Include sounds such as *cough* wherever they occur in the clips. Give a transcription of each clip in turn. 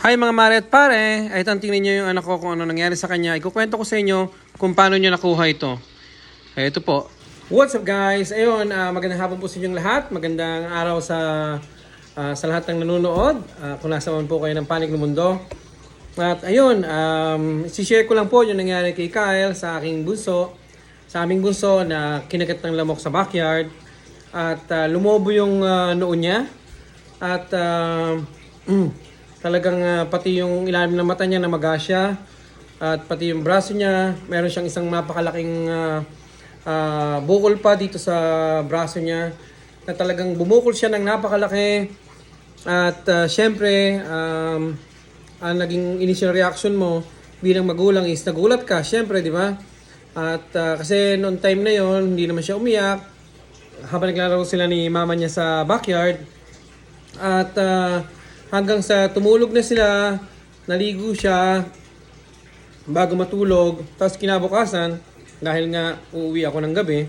Hi mga mare at pare, ay ito tingnan nyo yung anak ko kung ano nangyari sa kanya. Ikukwento ko sa inyo kung paano nyo nakuha ito. Ay, ito po. What's up guys? Ayun, ah, magandang hapon po sa inyong lahat. Magandang araw sa ah, sa lahat ng nanonood. Ah, kung nasa man po kayo ng panig ng mundo. At ayun, um, share ko lang po yung nangyari kay Kyle sa aking bunso. Sa aming bunso na kinagat ng lamok sa backyard. At ah, lumobo yung ah, noo niya. At ah, *clears throat* talagang ah, pati yung ilalim ng mata niya na magasya. At pati yung braso niya, meron siyang isang napakalaking ah, ah, bukol pa dito sa braso niya. Na talagang bumukol siya ng napakalaki. At ah, syempre, um, ang naging initial reaction mo bilang magulang is nagulat ka, syempre, di ba? At ah, kasi noong time na yon hindi naman siya umiyak. Habang naglalaro sila ni mama niya sa backyard. At ah, hanggang sa tumulog na sila, naligo siya bago matulog. Tapos kinabukasan, dahil nga uuwi ako ng gabi,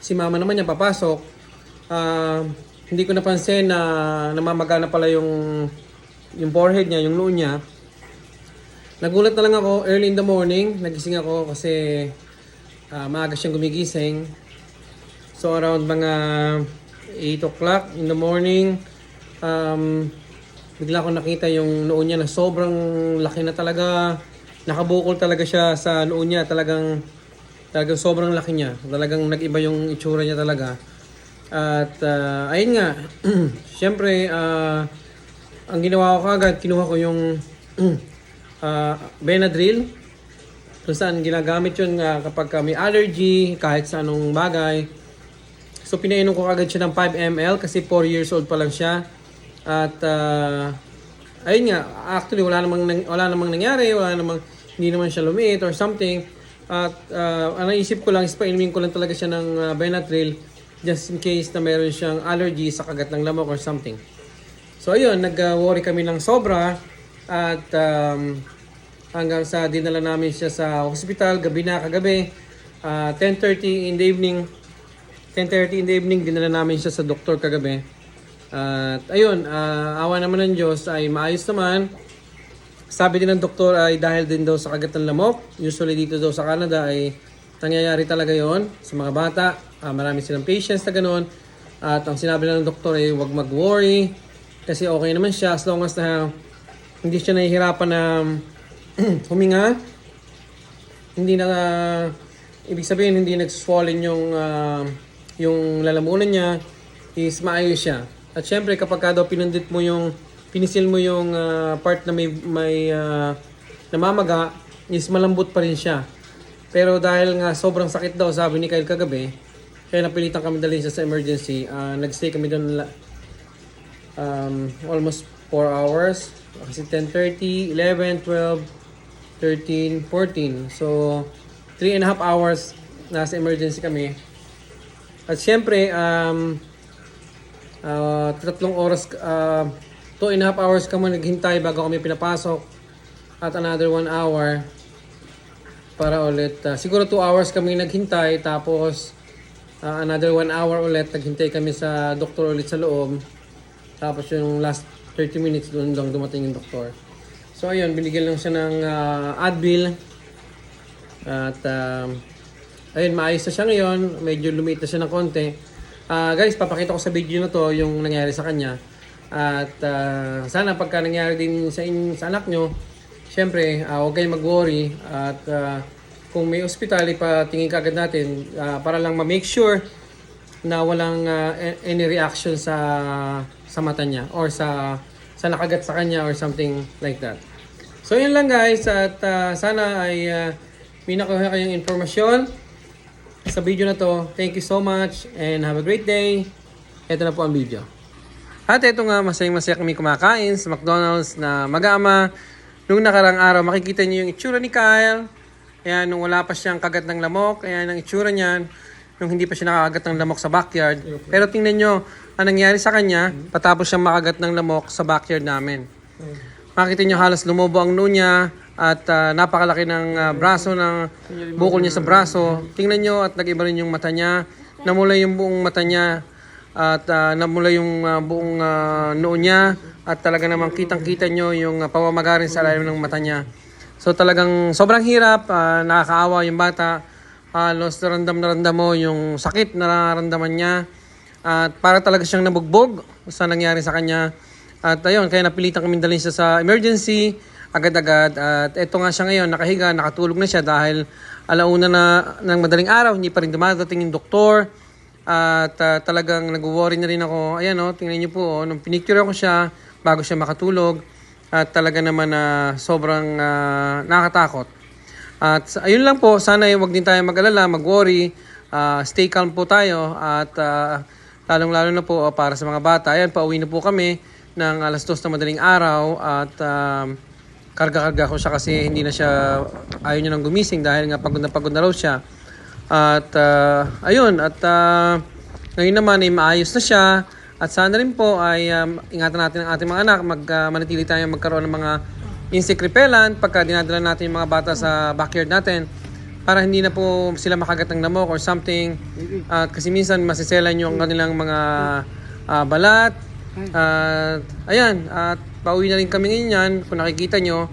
si mama naman niya papasok. Ah, hindi ko napansin na namamaga na pala yung yung forehead niya, yung noo niya. Nagulat na lang ako early in the morning. Nagising ako kasi ah, maaga siyang gumigising. So around mga 8 o'clock in the morning, um, bigla ko nakita yung noo niya na sobrang laki na talaga. Nakabukol talaga siya sa noo niya. Talagang, talagang sobrang laki niya. Talagang nag-iba yung itsura niya talaga. At ah, ayun nga, *clears throat* syempre, ah, ang ginawa ko kagad, kinuha ko yung ah, *clears throat* Benadryl kung saan ginagamit yun nga kapag ka may allergy, kahit sa anong bagay. So pinainom ko kagad siya ng 5 ml kasi 4 years old pa lang siya. At ah, ayun nga, actually wala namang wala namang nangyari, wala namang hindi naman siya lumiit or something. At ah, ang naisip ko lang is painumin ko lang talaga siya ng ah, Benadryl just in case na meron siyang allergy sa kagat ng lamok or something. So ayun, nag-worry kami ng sobra at um, hanggang sa dinala namin siya sa hospital gabi na kagabi. Ah, 10.30 in the evening, 10.30 in the evening, dinala namin siya sa doktor kagabi. At ayun, ah, awa naman ng Diyos ay maayos naman. Sabi din ng doktor ay dahil din daw sa kagat ng lamok. Usually dito daw sa Canada ay nangyayari talaga yon sa mga bata. Ah, marami silang patients na ganun. At ang sinabi ng doktor ay huwag mag-worry kasi okay naman siya as long as na hindi siya nahihirapan na *clears throat* huminga. Hindi na ibig sabihin hindi nag-swollen yung ah, yung lalamunan niya is maayos siya. At syempre kapag ka daw pinundit mo yung pinisil mo yung ah, part na may may ah, namamaga is malambot pa rin siya. Pero dahil nga sobrang sakit daw sabi ni Kyle kagabi, kaya napilitan kami dalhin siya sa emergency. Ah, nagstay kami doon um, almost 4 hours. Kasi 10.30, 11, 12, 13, 14. So, 3 and a half hours nasa emergency kami. At syempre, um, ah, tatlong oras, uh, 2 and a half hours kami naghintay bago kami pinapasok. At another 1 hour para ulit. ah, siguro 2 hours kami naghintay tapos ah, another 1 hour ulit naghintay kami sa doktor ulit sa loob. Tapos yung last 30 minutes doon lang dumating yung doktor. So ayun, binigyan lang siya ng ah, Advil. At um, ayun, maayos na siya ngayon. Medyo lumiit na siya ng konti. Ah, guys, papakita ko sa video na to yung nangyari sa kanya. At ah, sana pagka nangyari din sa, in, sa anak nyo, syempre, ah, huwag kayong mag-worry. At ah, kung may ospital, ipatingin ka agad natin ah, para lang ma-make sure na walang a- any reaction sa sa mata niya or sa sa nakagat sa kanya or something like that. So yun lang guys at ah, sana ay uh, may nakuha kayong informasyon sa video na to. Thank you so much and have a great day. Ito na po ang video. At ito nga, masayang masaya kami kumakain sa McDonald's na mag-ama. Nung nakarang araw, makikita niyo yung itsura ni Kyle. Ayan, nung wala pa siyang kagat ng lamok. Ayan, ang itsura niyan. Nung hindi pa siya nakakagat ng lamok sa backyard. Pero tingnan nyo, ang nangyari sa kanya, patapos siyang makagat ng lamok sa backyard namin. Makikita nyo halos lumobo ang noo niya at ah, napakalaki ng ah, braso ng bukol niya sa braso. Tingnan nyo at nag-iba rin yung mata niya. Namula yung buong mata niya at ah, namula yung ah, buong ah, noo niya. at talaga namang kitang-kita nyo yung uh, pamamagarin sa ilalim ng mata niya. So talagang sobrang hirap, ah, nakakaawa yung bata. Halos naramdam na ramdam mo yung sakit na nararamdaman niya. At para talaga siyang nabugbog sa nangyari sa kanya. At ayun, kaya napilitan kami dalhin siya sa emergency agad-agad. At eto nga siya ngayon, nakahiga, nakatulog na siya dahil alauna na ng madaling araw, hindi pa rin dumadating yung doktor. At ah, talagang nag-worry na rin ako. Ayan o, tingnan niyo po, oh, nung pinicture ko siya bago siya makatulog. At talaga naman na sobrang ah, nakakatakot. At ayun lang po, sana ay wag din tayo mag-alala, mag-worry. Ah, stay calm po tayo at ah, lalong-lalo na po ah, para sa mga bata. Ayan, pauwi na po kami ng alas dos na madaling araw at um, karga-karga ko siya kasi hindi na siya, ayaw niya nang gumising dahil nga pagod na pagod na raw siya. At ah, ayun, at ah, ngayon naman ay maayos na siya. At sana rin po ay um, ingatan natin ang ating mga anak, mag, ah, manatili tayo magkaroon ng mga insect repellent pagka dinadala natin yung mga bata sa backyard natin para hindi na po sila makagat ng lamok or something. At kasi minsan masiselan yung kanilang mga ah, balat. At ayan, at pauwi na rin kami ngayon yan kung nakikita nyo.